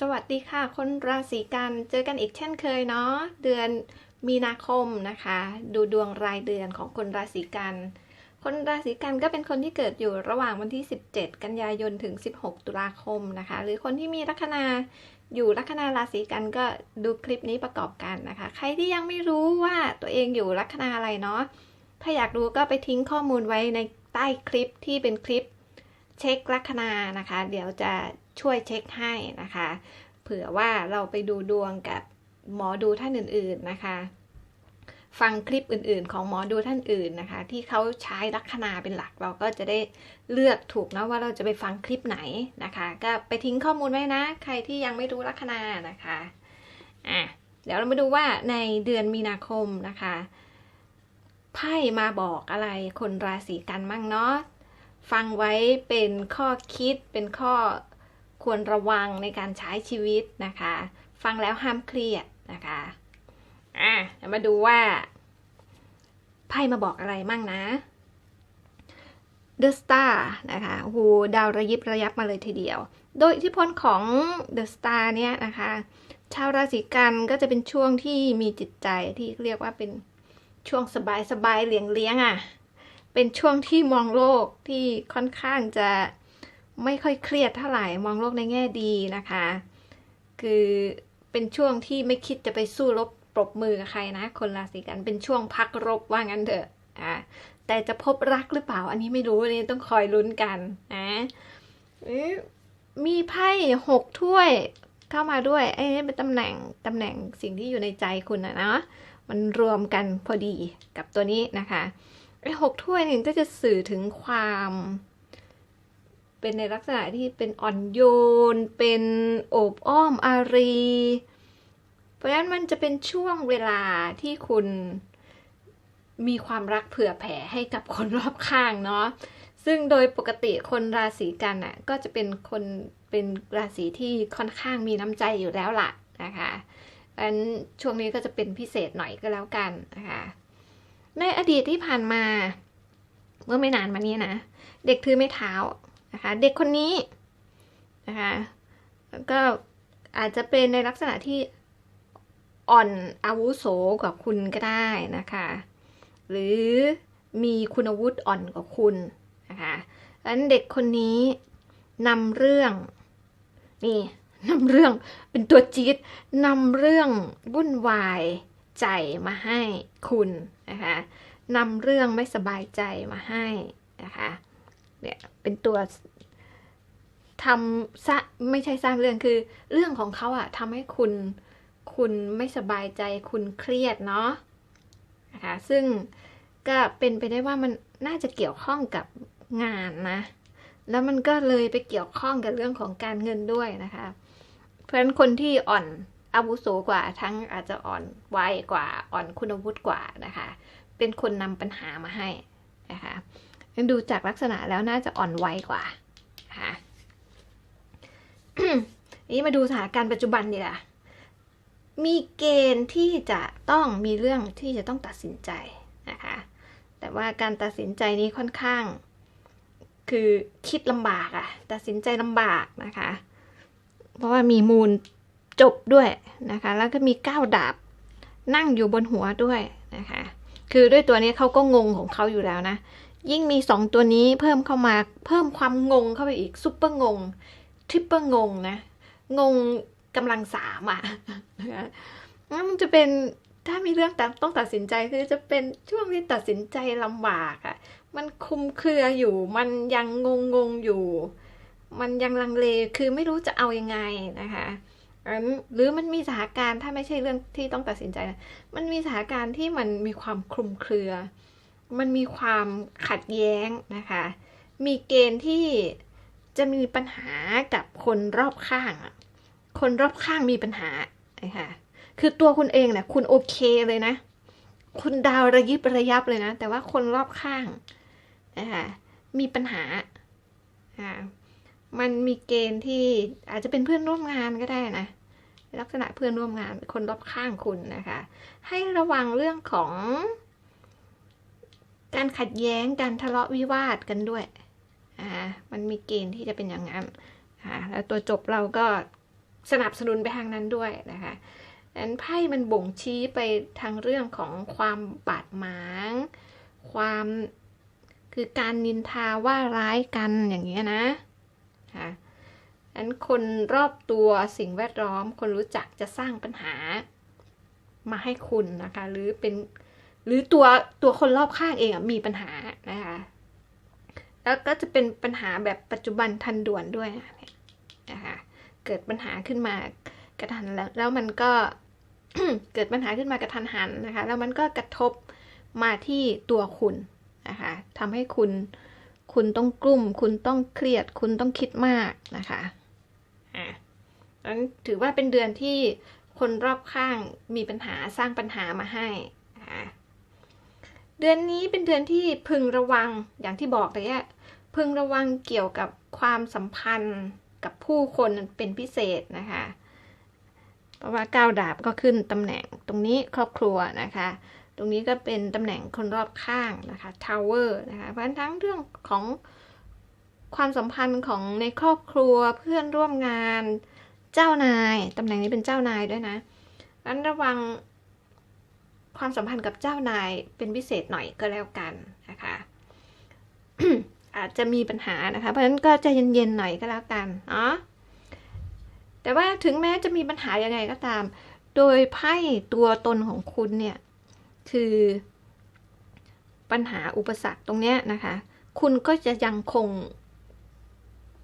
สวัสดีค่ะ คนราศีกันเจอกันอีกเช่นเคยเนาะเดือนมีนาคมนะคะ ดูดวงรายเดือนของคนราศีกัน คนราศีกันก็เป็นคนที่เกิดอยู่ระหว่างวันที่ 17 กันยายนถึง 16 ตุลาคมนะคะ หรือคนที่มีลัคนาอยู่ลัคนาราศีกันก็ดูคลิปนี้ประกอบกันนะคะ ใครที่ยังไม่รู้ว่าตัวเองอยู่ลัคนาอะไรเนาะถ้าอยากรู้ก็ไปทิ้งข้อมูลไว้ในใต้คลิปที่เป็นคลิปเช็คลัคนานะคะ เดี๋ยวจะ ช่วยเช็คให้นะคะ เผื่อว่าเราไปดูดวงกับหมอดูท่านอื่นๆนะคะ ฟังคลิปอื่นๆ ของหมอดูท่านอื่นนะคะ ที่เขาใช้ลัคนาเป็นหลักเราก็จะได้เลือกถูกนะว่าเราจะไปฟังคลิปไหนนะคะ ก็ไปทิ้งข้อมูลไว้นะ ใครที่ยังไม่รู้ลัคนานะคะอะเดี๋ยวเรามาดูว่าในเดือนมีนาคมนะคะไพ่มาบอกอะไรคนราศีกันมั่งเนาะฟังไว้เป็นข้อคิดเป็นข้อ ควรระวังในการใช้ชีวิตนะคะ ฟังแล้วห้ามเครียดนะคะอะเดี๋ยวมาดูว่าไพ่มาบอกอะไรมั่งนะ The Star นะคะโอ้โหดาวระยิบระยับมาเลยทีเดียว โดยอิทธิพลของ The Star เนี่ยนะคะ ชาวราศีกันก็จะเป็นช่วงที่มีจิตใจที่เรียกว่าเป็นช่วงสบายสบายเลี้ยงเลี้ยงอะ เป็นช่วงที่มองโลกที่ค่อนข้างจะ ไม่ค่อยเครียดเท่าไหร่มองโลกในแง่ดีนะคะ คือเป็นช่วงที่ไม่คิดจะไปสู้รบปรบมือกับใครนะ คนราศีกันเป็นช่วงพักรบว่างั้นเถอะอ่าแต่จะพบรักหรือเปล่า อันนี้ไม่รู้อันนี้ต้องคอยลุ้นกันนะมีไพ่หกถ้วยเข้ามาด้วยไอ้นี่เป็นตำแหน่งตำแหน่งสิ่งที่อยู่ในใจคุณนะเนาะมันรวมกันพอดีกับตัวนี้นะคะไอ้หกถ้วยนี่ก็จะสื่อถึงความ เป็นในลักษณะที่เป็นอ่อนโยน เป็นโอบอ้อมอารี เพราะฉะนั้นมันจะเป็นช่วงเวลาที่คุณมีความรักเผื่อแผ่ให้กับคนรอบข้างเนาะซึ่งโดยปกติคนราศีกันอะก็จะเป็นคนเป็นราศีที่ค่อนข้างมีน้ำใจอยู่แล้วล่ะนะคะอันช่วงนี้ก็จะเป็นพิเศษหน่อยก็แล้วกันนะคะในอดีตที่ผ่านมา เมื่อไม่นานมานี้นะ เด็กถือไม้เท้า นะคะ เด็กคนนี้นะคะก็อาจจะเป็นในลักษณะที่อ่อนอาวุโสกว่าคุณก็ได้นะคะ หรือมีคุณวุฒิอ่อนกว่าคุณนะคะดังนั้นเด็กคนนี้นำเรื่องนี่นำเรื่องเป็นตัวจี๊ดนำเรื่องวุ่นวายใจมาให้คุณนะคะนำเรื่องไม่สบายใจมาให้นะคะ เนี่ยเป็นตัวทำซะไม่ใช่สร้างเรื่องคือ เรื่องของเขาอะทำให้คุณคุณไม่สบายใจคุณเครียดเนาะนะคะซึ่งก็เป็นไปได้ว่ามันน่าจะเกี่ยวข้องกับงานนะ แล้วมันก็เลยไปเกี่ยวข้องกับเรื่องของการเงินด้วยนะคะ เพราะฉะนั้นคนที่อ่อนอาวุโสกว่าทั้งอาจจะอ่อนวัยกว่าอ่อนคุณวุฒิกว่านะคะ เป็นคนนำปัญหามาให้นะคะ ดูจากลักษณะแล้วน่าจะอ่อนวัยกว่านะคะนี่มาดูสถานการณ์ปัจจุบันดีละมีเกณฑ์ที่จะต้องมีเรื่องที่จะต้องตัดสินใจนะคะ แต่ว่าการตัดสินใจนี้ค่อนข้าง คือคิดลำบากอะตัดสินใจลำบากนะคะ เพราะว่ามีมูลจบด้วยนะคะ แล้วก็มีก้าวดาบนั่งอยู่บนหัวด้วยนะคะ คือด้วยตัวนี้เขาก็งงของเขาอยู่แล้วนะ ยิ่งมีสองตัวนี้เพิ่มเข้ามาเพิ่มความงงเข้าไปอีกซุปเปอร์งงทริปเปอร์งงนะ งงกำลังสามอะนะมันจะเป็นถ้ามีเรื่องต้องตัดสินใจคือจะเป็นช่วงที่ตัดสินใจลำบากอะ มันคุมเครืออยู่ มันยังงงงงอยู่ มันยังลังเลคือไม่รู้จะเอายังไงนะคะหรือมันมีสถานการณ์ถ้าไม่ใช่เรื่องที่ต้องตัดสินใจนะมันมีสถานการณ์ที่มันมีความคลุมเครือ มันมีความขัดแย้งนะคะ มีเกณฑ์ที่จะมีปัญหากับคนรอบข้างอะคนรอบข้างมีปัญหานะคะคือตัวคุณเองเนี่ยคุณโอเคเลยนะ คุณดาวระยิบระยับเลยนะ แต่ว่าคนรอบข้างนะคะมีปัญหาอ่ามันมีเกณฑ์ที่อาจจะเป็นเพื่อนร่วมงานก็ได้นะลักษณะเพื่อนร่วมงานคนรอบข้างคุณนะคะ ให้ระวังเรื่องของ การขัดแย้งการทะเลาะวิวาทกันด้วยอ่ามันมีเกณฑ์ที่จะเป็นอย่างนั้นอ่าแล้วตัวจบเราก็สนับสนุนไปทางนั้นด้วยนะคะนั้นไพ่มันบ่งชี้ไปทางเรื่องของความบาดหมาง ความคือการนินทาว่าร้ายกันอย่างเงี้ยนะค่ะนั้นคนรอบตัวสิ่งแวดล้อม คนรู้จักจะสร้างปัญหามาให้คุณนะคะ หรือเป็น หรือตัวตัวคนรอบข้างเองอะมีปัญหานะคะ แล้วก็จะเป็นปัญหาแบบปัจจุบันทันด่วนด้วยนะคะเกิดปัญหาขึ้นมากระทันแล้วแล้วมันก็เกิดปัญหาขึ้นมากระทันหันนะคะ แล้วมันก็กระทบมาที่ตัวคุณนะคะทำให้คุณคุณต้องกลุ้ม คุณต้องเครียด คุณต้องคิดมากนะคะอะนั้นถือว่าเป็นเดือนที่คนรอบข้างมีปัญหาสร้างปัญหามาให้ เดือนนี้เป็นเดือนที่พึงระวังอย่างที่บอกเลยอะพึงระวังเกี่ยวกับความสัมพันธ์กับผู้คนเป็นพิเศษนะคะ เพราะว่าก้าวดาบก็ขึ้นตำแหน่งตรงนี้ครอบครัวนะคะ ตรงนี้ก็เป็นตำแหน่งคนรอบข้างนะคะทาวเวอร์นะคะเพราะฉะนั้นทั้งเรื่องของความสัมพันธ์ของในครอบครัวเพื่อนร่วมงานเจ้านายตำแหน่งนี้เป็นเจ้านายด้วยนะนั้นระวัง ความสัมพันธ์กับเจ้านายเป็นพิเศษหน่อยก็แล้วกันนะคะอาจจะมีปัญหานะคะ เพราะฉะนั้นก็ใจะเย็นๆหน่อยก็แล้วกันเนาะแต่ว่าถึงแม้จะมีปัญหายังไงก็ตาม โดยไพ่ตัวตนของคุณเนี่ย คือปัญหาอุปสรรคตรงเนี้ยนะคะ คุณก็จะยังคง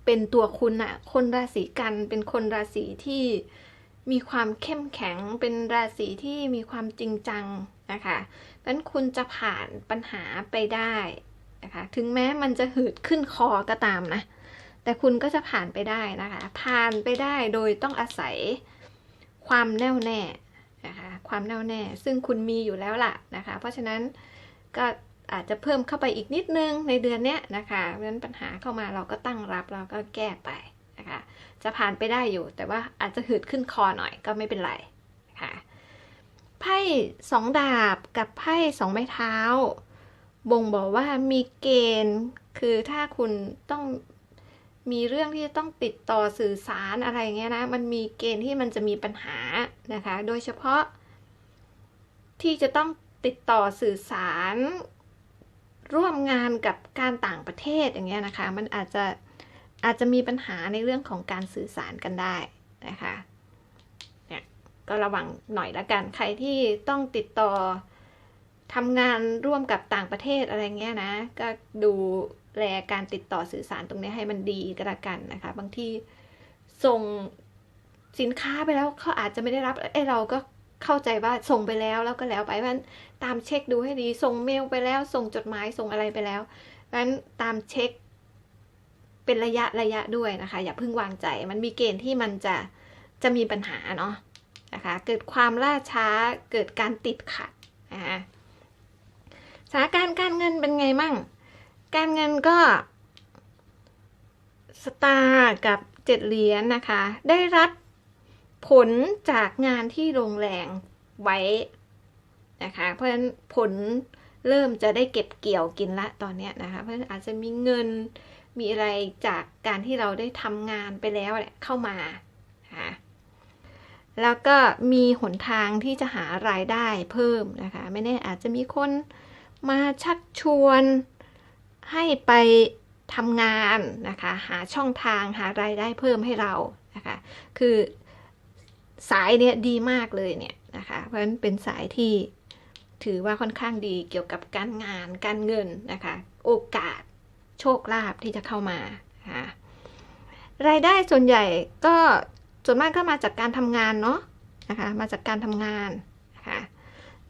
เป็นตัวคุณอะคนราศีกันเป็นคนราศีที่ มีความเข้มแข็งเป็นราศีที่มีความจริงจังนะคะดังนั้นคุณจะผ่านปัญหาไปได้นะคะถึงแม้มันจะหืดขึ้นคอก็ตามนะ แต่คุณก็จะผ่านไปได้นะคะ ผ่านไปได้โดยต้องอาศัยความแน่วแน่นะคะความแน่วแน่ ซึ่งคุณมีอยู่แล้วล่ะนะคะ เพราะฉะนั้นก็อาจจะเพิ่มเข้าไปอีกนิดนึงในเดือนนี้นะคะเพราะฉะนั้นปัญหาเข้ามาเราก็ตั้งรับเราก็แก้ไป นะคะ จะผ่านไปได้อยู่ แต่ว่าอาจจะหืดขึ้นคอหน่อยก็ไม่เป็นไรนะคะไพ่สองดาบกับไพ่สองไม้เท้า บ่งบอกว่ามีเกณฑ์ คือถ้าคุณต้องมีเรื่องที่จะต้องติดต่อสื่อสารอะไรเงี้ยนะ มันมีเกณฑ์ที่มันจะมีปัญหานะคะ โดยเฉพาะ ที่จะต้องติดต่อสื่อสาร ร่วมงานกับการต่างประเทศอย่างเงี้ยนะคะ มันอาจจะ อาจจะมีปัญหาในเรื่องของการสื่อสารกันได้นะคะเนี่ยก็ระวังหน่อยละกัน ใครที่ต้องติดต่อทำงานร่วมกับต่างประเทศอะไรเงี้ยนะ ก็ดูแลการติดต่อสื่อสารตรงนี้ให้มันดีก็แล้วกันนะคะ บางทีส่งสินค้าไปแล้วเขาอาจจะไม่ได้รับไอ้เราก็เข้าใจว่าส่งไปแล้วแล้วก็แล้วไปเพราะนั้นตามเช็คดูให้ดี ส่งเมลไปแล้ว ส่งจดหมายส่งอะไรไปแล้วเพราะนั้นตามเช็ค เป็นระยะระยะด้วยนะคะ อย่าเพิ่งวางใจ มันมีเกณฑ์ที่มันจะจะมีปัญหาเนาะนะคะ เกิดความล่าช้าเกิดการติดขัดนะคะสถานการณ์การเงินเป็นไงมั่ง การเงินก็สตาร์กับเจ็ดเหรียญนนะคะ ได้รับผลจากงานที่ลงแรงไว้นะคะ เพราะฉะนั้นผลเริ่มจะได้เก็บเกี่ยวกินละตอนนี้นะคะ เพราะฉะนั้นอาจจะมีเงิน มีอะไรจากการที่เราได้ทำงานไปแล้วแหละเข้ามาค่ะแล้วก็มีหนทางที่จะหารายได้เพิ่มนะคะ ไม่แน่อาจจะมีคนมาชักชวนให้ไปทำงานนะคะ หาช่องทางหารายได้เพิ่มให้เรานะคะ คือสายเนี้ยดีมากเลยเนี่ยนะคะ เพราะฉะนั้นเป็นสายที่ถือว่าค่อนข้างดีเกี่ยวกับการงานการเงินนะคะ โอกาส โชคลาภที่จะเข้ามาค่ะรายได้ส่วนใหญ่ก็ส่วนมากก็มาจากการทำงานเนาะนะคะมาจากการทำงานนะคะ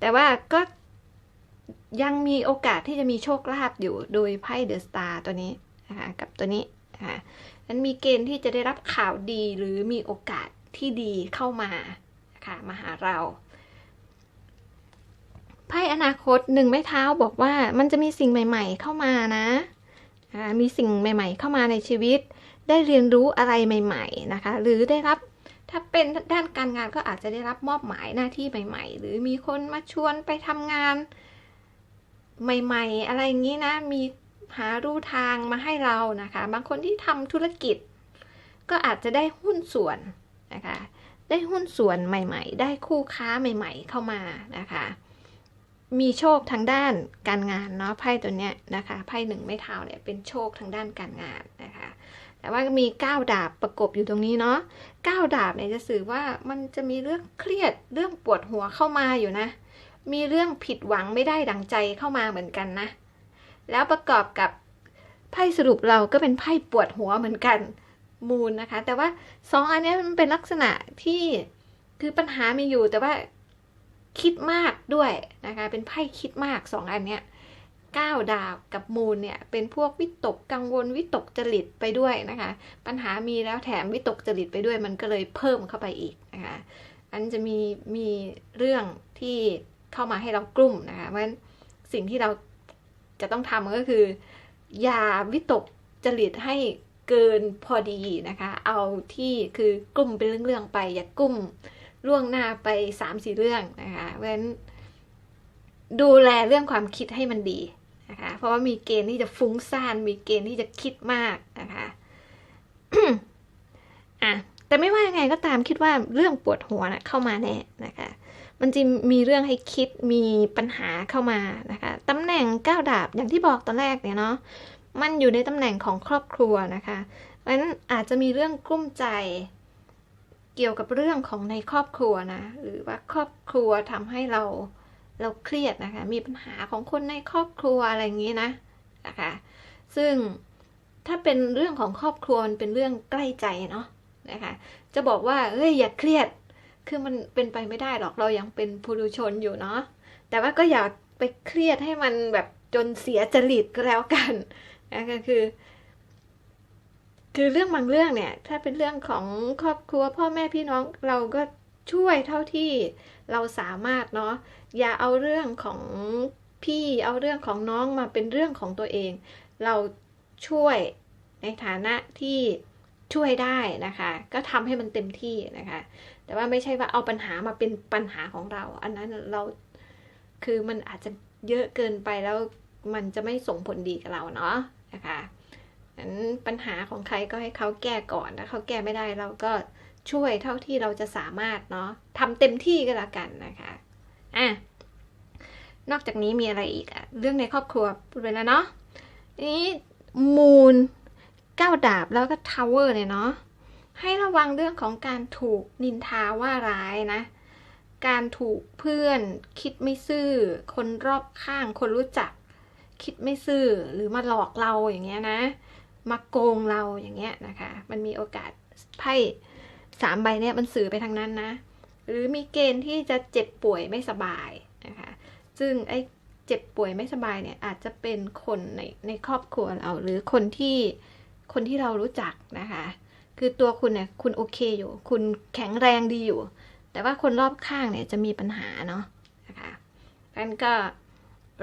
แต่ว่าก็ยังมีโอกาสที่จะมีโชคลาภอยู่โดยไพ่เดอะสตาร์ตัวนี้นะคะกับตัวนี้นะคะนั้นมีเกณฑ์ที่จะได้รับข่าวดีหรือมีโอกาสที่ดีเข้ามาค่ะมาหาเราไพ่อนาคตหนึ่งไม้เท้าบอกว่ามันจะมีสิ่งใหม่ ๆ เข้ามานะ มีสิ่งใหม่ ๆ เข้ามาในชีวิต ได้เรียนรู้อะไรใหม่ ๆ นะคะ หรือได้รับถ้าเป็นด้านการงานก็อาจจะได้รับมอบหมายหน้าที่ใหม่ ๆ หรือมีคนมาชวนไปทำงานใหม่ ๆ อะไรอย่างนี้นะ มีหารูทางมาให้เรานะคะ บางคนที่ทำธุรกิจ ก็อาจจะได้หุ้นส่วนนะคะ ได้หุ้นส่วนใหม่ ๆ ได้คู่ค้าใหม่ ๆ เข้ามานะคะ มีโชคทางด้านการงานเนาะไพ่ตัวเนี้ยนะคะไพ่หนึ่งไม่เท้าเนี่ยเป็นโชคทางด้านการงานนะคะแต่ว่ามีก้าวดาบประกบอยู่ตรงนี้เนาะก้าวดาบเนี่ยจะสื่อว่ามันจะมีเรื่องเครียดเรื่องปวดหัวเข้ามาอยู่นะ มีเรื่องผิดหวังไม่ได้ดังใจเข้ามาเหมือนกันนะ แล้วประกอบกับไพ่สรุปเราก็เป็นไพ่ปวดหัวเหมือนกันมูลนะคะ แต่ว่าสองอันนี้มันเป็นลักษณะที่คือปัญหามีอยู่แต่ว่า คิดมากด้วยนะคะ เป็นไพ่คิดมากสองอันเนี้ยก้าวดาบกับมูลเนี่ยเป็นพวกวิตกกังวลวิตกจริตไปด้วยนะคะ ปัญหามีแล้วแถมวิตกจริตไปด้วยมันก็เลยเพิ่มเข้าไปอีกนะคะอันจะมีมีเรื่องที่เข้ามาให้เรากลุ่มนะคะเพราะฉะนั้นสิ่งที่เราจะต้องทำก็คือ อย่าวิตกจริตให้เกินพอดีนะคะ เอาที่คือกลุ่มเป็นเรื่องๆไป อย่ากลุ่ม ล่วงหน้าไปสามสี่เรื่องนะคะเพราะฉะนั้นดูแลเรื่องความคิดให้มันดีนะคะเพราะว่ามีเกณฑ์ที่จะฟุ้งซ่าน มีเกณฑ์ที่จะคิดมากนะคะอะแต่ไม่ว่ายังไงก็ตามคิดว่าเรื่องปวดหัวนะเข้ามาแน่นะคะ มันจะมีเรื่องให้คิดมีปัญหาเข้ามานะคะตำแหน่งก้าวดาบอย่างที่บอกตอนแรกเนี่ยเนาะมันอยู่ในตำแหน่งของครอบครัวนะคะเพราะฉะนั้นอาจจะมีเรื่องกลุ้มใจ เกี่ยวกับเรื่องของในครอบครัวนะ หรือว่าครอบครัวทำให้เราเราเครียดนะคะ มีปัญหาของคนในครอบครัวอะไรอย่างนี้นะนะคะ ซึ่งถ้าเป็นเรื่องของครอบครัวมันเป็นเรื่องใกล้ใจเนาะนะคะ จะบอกว่าเฮ้ยอย่าเครียด คือมันเป็นไปไม่ได้หรอกเรายังเป็นผู้ดูชนอยู่เนาะ แต่ว่าก็อย่าไปเครียดให้มันแบบจนเสียจริตก็แล้วกันนะคะคือ คือเรื่องบางเรื่องเนี่ย ถ้าเป็นเรื่องของครอบครัวพ่อแม่พี่น้องเราก็ช่วยเท่าที่เราสามารถเนาะอย่าเอาเรื่องของพี่เอาเรื่องของน้องมาเป็นเรื่องของตัวเอง เราช่วยในฐานะที่ช่วยได้นะคะ ก็ทำให้มันเต็มที่นะคะ แต่ว่าไม่ใช่ว่าเอาปัญหามาเป็นปัญหาของเรา อันนั้นเราคือมันอาจจะเยอะเกินไปแล้วมันจะไม่ส่งผลดีกับเราเนาะนะคะ นั้นปัญหาของใครก็ให้เขาแก้ก่อนนะเขาแก้ไม่ได้เราก็ช่วยเท่าที่เราจะสามารถเนาะทำเต็มที่ก็แล้วกันนะคะอะนอกจากนี้มีอะไรอีกอะเรื่องในครอบครัวพูดไปแล้วเนาะนี้มูลก้าวดาบแล้วก็ทาวเวอร์เนี่ยเนาะให้ระวังเรื่องของการถูกนินทาว่าร้ายนะ การถูกเพื่อนคิดไม่ซื่อ คนรอบข้างคนรู้จัก คิดไม่ซื่อหรือมาหลอกเราอย่างเงี้ยนะ มาโกงเราอย่างเงี้ยนะคะ มันมีโอกาสไพ่สามใบเนี่ยมันสื่อไปทางนั้นนะ หรือมีเกณฑ์ที่จะเจ็บป่วยไม่สบายนะคะ ซึ่งไอ้เจ็บป่วยไม่สบายเนี่ยอาจจะเป็นคนในในครอบครัวเรา หรือคนที่คนที่เรารู้จักนะคะ คือตัวคุณเนี่ยคุณโอเคอยู่ คุณแข็งแรงดีอยู่ แต่ว่าคนรอบข้างเนี่ยจะมีปัญหาเนาะนะคะงั้นก็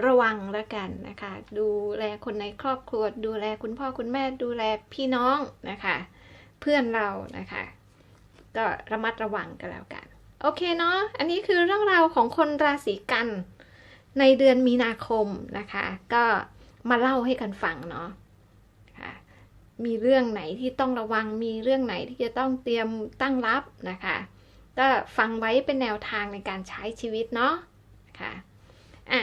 ระวังแล้วกันนะคะ ดูแลคนในครอบครัว ดูแลคุณพ่อคุณแม่ดูแลพี่น้องนะคะ เพื่อนเรานะคะ ก็ระมัดระวังกันแล้วกัน โอเคเนาะอันนี้คือเรื่องราวของคนราศีกันในเดือนมีนาคมนะคะ ก็มาเล่าให้กันฟังเนาะค่ะมีเรื่องไหนที่ต้องระวังมีเรื่องไหนที่จะต้องเตรียมตั้งรับนะคะ ก็ฟังไว้เป็นแนวทางในการใช้ชีวิตเนาะค่ะอะ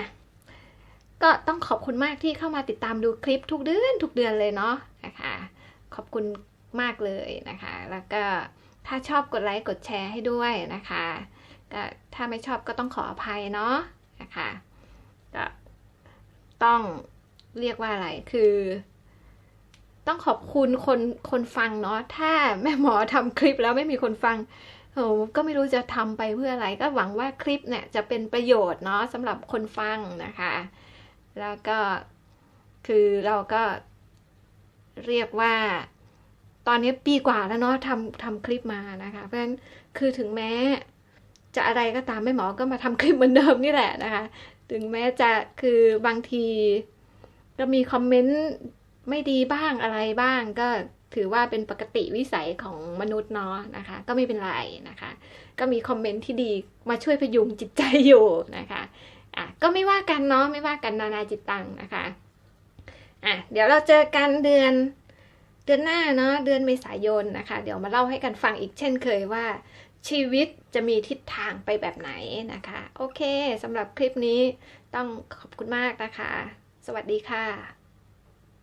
ก็ต้องขอบคุณมากที่เข้ามาติดตามดูคลิปทุกเดือนทุกเดือนเลยเนาะนะคะ ขอบคุณมากเลยนะคะ แล้วก็ถ้าชอบกดไลค์กดแชร์ให้ด้วยนะคะก็ถ้าไม่ชอบก็ต้องขออภัยเนาะนะคะก็ต้องเรียกว่าอะไรคือ ต้องขอบคุณคนคนฟังเนาะถ้าแม่หมอทำคลิปแล้วไม่มีคนฟังโอ้ก็ไม่รู้จะทำไปเพื่ออะไร ก็หวังว่าคลิปเนี่ยจะเป็นประโยชน์เนาะสำหรับคนฟังนะคะ แล้วก็คือเราก็เรียกว่า ตอนนี้ปีกว่าแล้วเนาะทำทำคลิปมานะคะ เพราะฉะนั้นคือถึงแม้จะอะไรก็ตามแม่หมอก็มาทำคลิปเหมือนเดิมนี่แหละนะคะ ถึงแม้จะคือบางทีก็มีคอมเมนต์ไม่ดีบ้างอะไรบ้างก็ถือว่าเป็นปกติวิสัยของมนุษย์เนาะนะคะ ก็ไม่เป็นไรนะคะ ก็มีคอมเมนต์ที่ดีมาช่วยพยุงจิตใจอยู่นะคะ อะก็ไม่ว่ากันเนาะไม่ว่ากันนานาจิตตังนะคะอะเดี๋ยวเราเจอกันเดือนเดือนหน้าเนาะเดือนเมษายนนะคะ เดี๋ยวมาเล่าให้กันฟังอีกเช่นเคยว่า ชีวิตจะมีทิศทางไปแบบไหนนะคะ โอเคสำหรับคลิปนี้ต้องขอบคุณมากนะคะ สวัสดีค่ะ